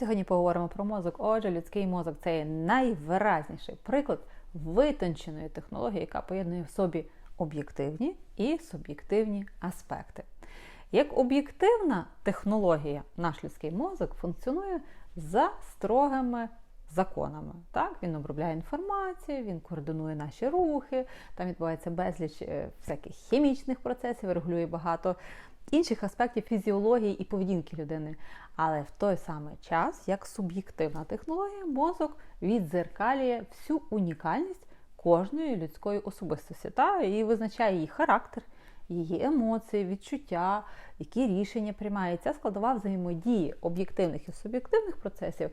Сьогодні поговоримо про мозок. Отже, людський мозок це є найвиразніший приклад витонченої технології, яка поєднує в собі об'єктивні і суб'єктивні аспекти. Як об'єктивна технологія, наш людський мозок функціонує за строгими законами. Так? Він обробляє інформацію, він координує наші рухи, там відбувається безліч е, всяких хімічних процесів, регулює багато інших аспектів фізіології і поведінки людини. Але в той самий час, як суб'єктивна технологія, мозок відзеркалює всю унікальність кожної людської особистості та і визначає її характер, її емоції, відчуття, які рішення приймає. Ця складова взаємодії об'єктивних і суб'єктивних процесів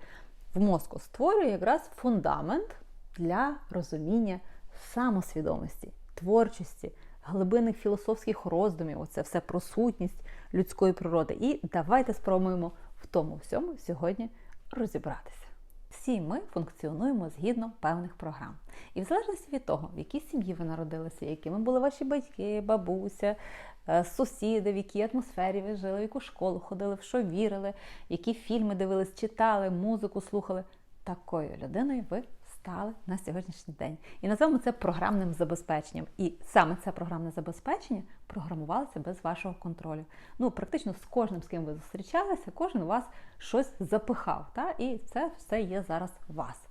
в мозку створює якраз фундамент для розуміння самосвідомості, творчості, глибинних філософських роздумів. Оце все про сутність людської природи. І давайте спробуємо в тому всьому сьогодні розібратися. Всі ми функціонуємо згідно певних програм. І в залежності від того, в якій сім'ї ви народилися, якими були ваші батьки, бабуся, е, сусіди, в якій атмосфері ви жили, в яку школу ходили, в що вірили, які фільми дивились, читали, музику слухали, такою людиною ви стали на сьогоднішній день. І називаємо це програмним забезпеченням. І саме це програмне забезпечення програмувалося без вашого контролю. Ну, практично з кожним, з ким ви зустрічалися, кожен у вас щось запихав. Та? І це все є зараз у вас.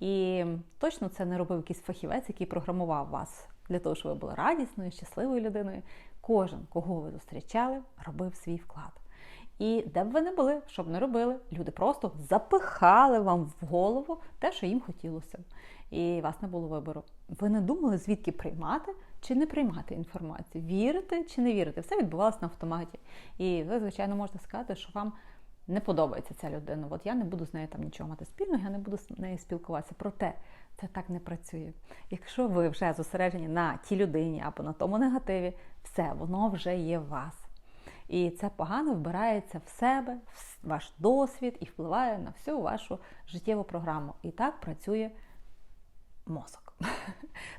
І точно це не робив якийсь фахівець, який програмував вас для того, щоб ви були радісною, щасливою людиною. Кожен, кого ви зустрічали, робив свій вклад. І де б ви не були, щоб не робили, люди просто запихали вам в голову те, що їм хотілося. І вас не було вибору. Ви не думали, звідки приймати чи не приймати інформацію, вірити чи не вірити. Все відбувалося на автоматі. І ви, звичайно, можете сказати, що вам не подобається ця людина. От я не буду з нею там нічого мати спільного, я не буду з нею спілкуватися. Проте це так не працює. Якщо ви вже зосереджені на тій людині або на тому негативі, все, воно вже є вас. І це погано вбирається в себе, в ваш досвід і впливає на всю вашу життєву програму. І так працює мозок.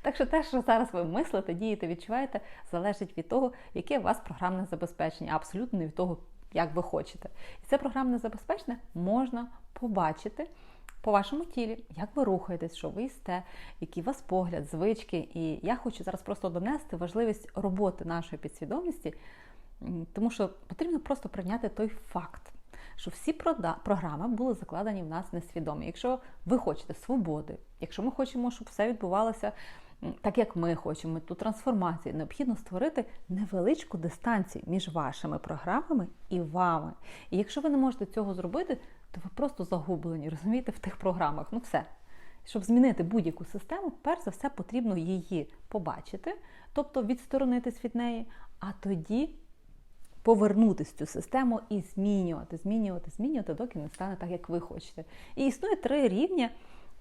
Так що те, що зараз ви мислите, дієте, відчуваєте, залежить від того, яке у вас програмне забезпечення, абсолютно не від того, як ви хочете. І це програмне забезпечення можна побачити. По вашому тілі, як ви рухаєтесь, що ви їсте, який у вас погляд, звички. І я хочу зараз просто донести важливість роботи нашої підсвідомості тому що потрібно просто прийняти той факт, що всі програми були закладені в нас несвідомі. Якщо ви хочете свободи, якщо ми хочемо, щоб все відбувалося так, як ми хочемо, ту трансформацію, необхідно створити невеличку дистанцію між вашими програмами і вами. І якщо ви не можете цього зробити, то ви просто загублені, розумієте, в тих програмах. Ну все. Щоб змінити будь-яку систему, перш за все потрібно її побачити, тобто відсторонитись від неї, а тоді повернутися в цю систему і змінювати, змінювати, змінювати, доки не стане так, як ви хочете. І існує три рівні,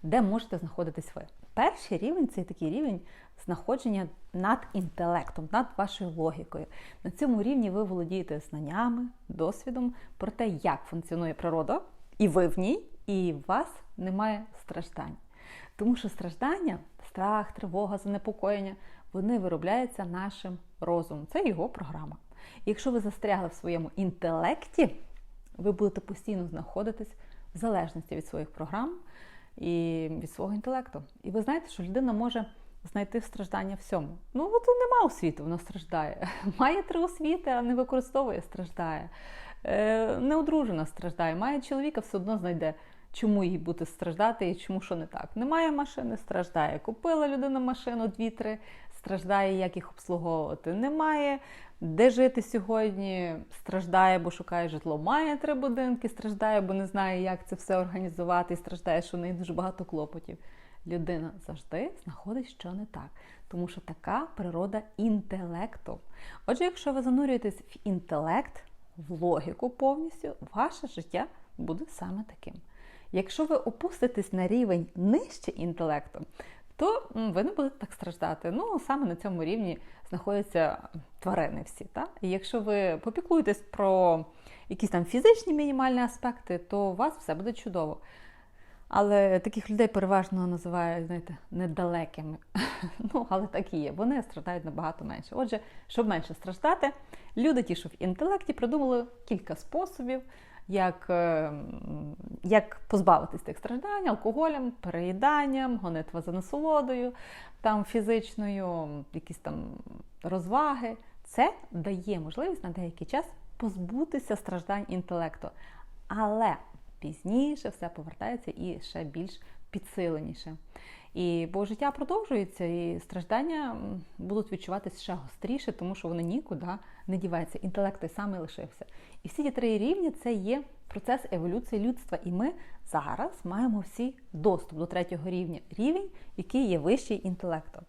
де можете знаходитись ви. Перший рівень це такий рівень знаходження над інтелектом, над вашою логікою. На цьому рівні ви володієте знаннями, досвідом про те, як функціонує природа, і ви в ній, і у вас немає страждань. Тому що страждання, страх, тривога, занепокоєння, вони виробляються нашим розумом. Це його програма. Якщо ви застрягли в своєму інтелекті, ви будете постійно знаходитись в залежності від своїх програм і від свого інтелекту. І ви знаєте, що людина може знайти страждання всьому. Ну, от нема освіти, вона страждає. Має три освіти, а не використовує, страждає. Е, Неодружена страждає, має чоловіка, все одно знайде. Чому їй бути страждати і чому що не так? Немає машини, страждає. Купила людина машину, дві-три, страждає, як їх обслуговувати. Немає де жити сьогодні, страждає, бо шукає житло. Має три будинки, страждає, бо не знає, як це все організувати, і страждає, що в неї дуже багато клопотів. Людина завжди знаходить, що не так, тому що така природа інтелекту. Отже, якщо ви занурюєтесь в інтелект, в логіку повністю, ваше життя буде саме таким. Якщо ви опуститесь на рівень нижче інтелекту, то ви не будете так страждати. Ну, саме на цьому рівні знаходяться тварини всі. Так? І якщо ви попіклуєтесь про якісь там фізичні мінімальні аспекти, то у вас все буде чудово. Але таких людей переважно називають, знаєте, недалекими. Ну, але так і є. Вони страдають набагато менше. Отже, щоб менше страждати, люди, ті, що в інтелекті, придумали кілька способів, як е, м, як позбавитись тих страждань алкоголем, переїданням, гонитва за насолодою, там фізичною, якісь там розваги. Це дає можливість на деякий час позбутися страждань інтелекту. Але пізніше все повертається і ще більш підсиленіше. І бо життя продовжується, і страждання будуть відчуватися ще гостріше, тому що вони нікуди не діваються. Інтелект той самий лишився. І всі ті три рівні це є процес еволюції людства. І ми зараз маємо всі доступ до третього рівня рівень, який є вищий інтелекту.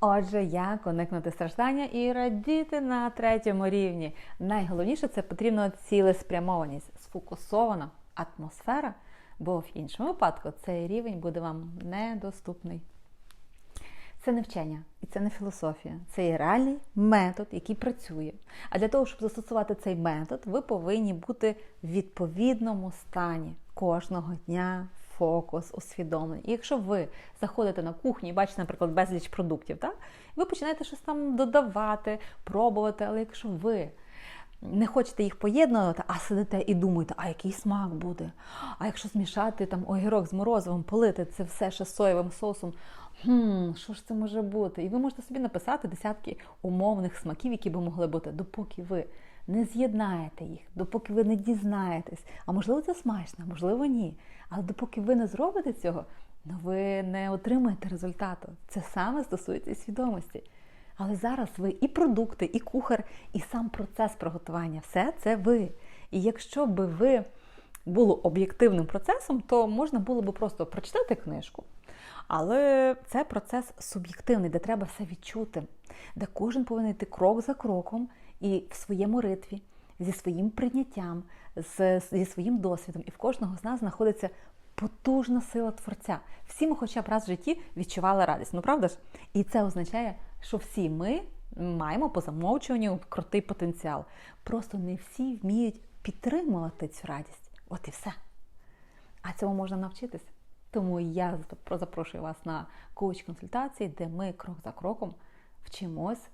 Отже, як уникнути страждання і радіти на третьому рівні. Найголовніше це потрібна цілеспрямованість, сфокусована атмосфера, бо в іншому випадку цей рівень буде вам недоступний. Це не вчення і це не філософія. Це є реальний метод, який працює. А для того, щоб застосувати цей метод, ви повинні бути в відповідному стані кожного дня. Фокус, усвідомлення. І якщо ви заходите на кухню і бачите, наприклад, безліч продуктів, так? ви починаєте щось там додавати, пробувати, але якщо ви не хочете їх поєднувати, а сидите і думаєте, а який смак буде? А якщо змішати там огірок з морозивом, полити це все ще соєвим соусом, хм, що ж це може бути? І ви можете собі написати десятки умовних смаків, які би могли бути, допоки ви не з'єднаєте їх, допоки ви не дізнаєтесь. А можливо, це смачно, можливо, ні. Але допоки ви не зробите цього, ну ви не отримаєте результату. Це саме стосується свідомості. Але зараз ви і продукти, і кухар, і сам процес приготування все це ви. І якщо би ви були об'єктивним процесом, то можна було би просто прочитати книжку. Але це процес суб'єктивний, де треба все відчути, де кожен повинен йти крок за кроком і в своєму ритві, зі своїм прийняттям, зі своїм досвідом. І в кожного з нас знаходиться потужна сила творця. Всі ми, хоча б раз в житті, відчували радість. Ну правда ж? І це означає, що всі ми маємо по замовчуванню крутий потенціал. Просто не всі вміють підтримувати цю радість. От і все. А цьому можна навчитись. Тому я запрошую вас на коуч-консультації, де ми крок за кроком вчимось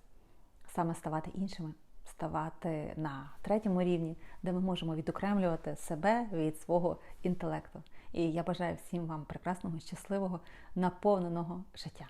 саме ставати іншими, ставати на третьому рівні, де ми можемо відокремлювати себе від свого інтелекту. І я бажаю всім вам прекрасного, щасливого, наповненого життя.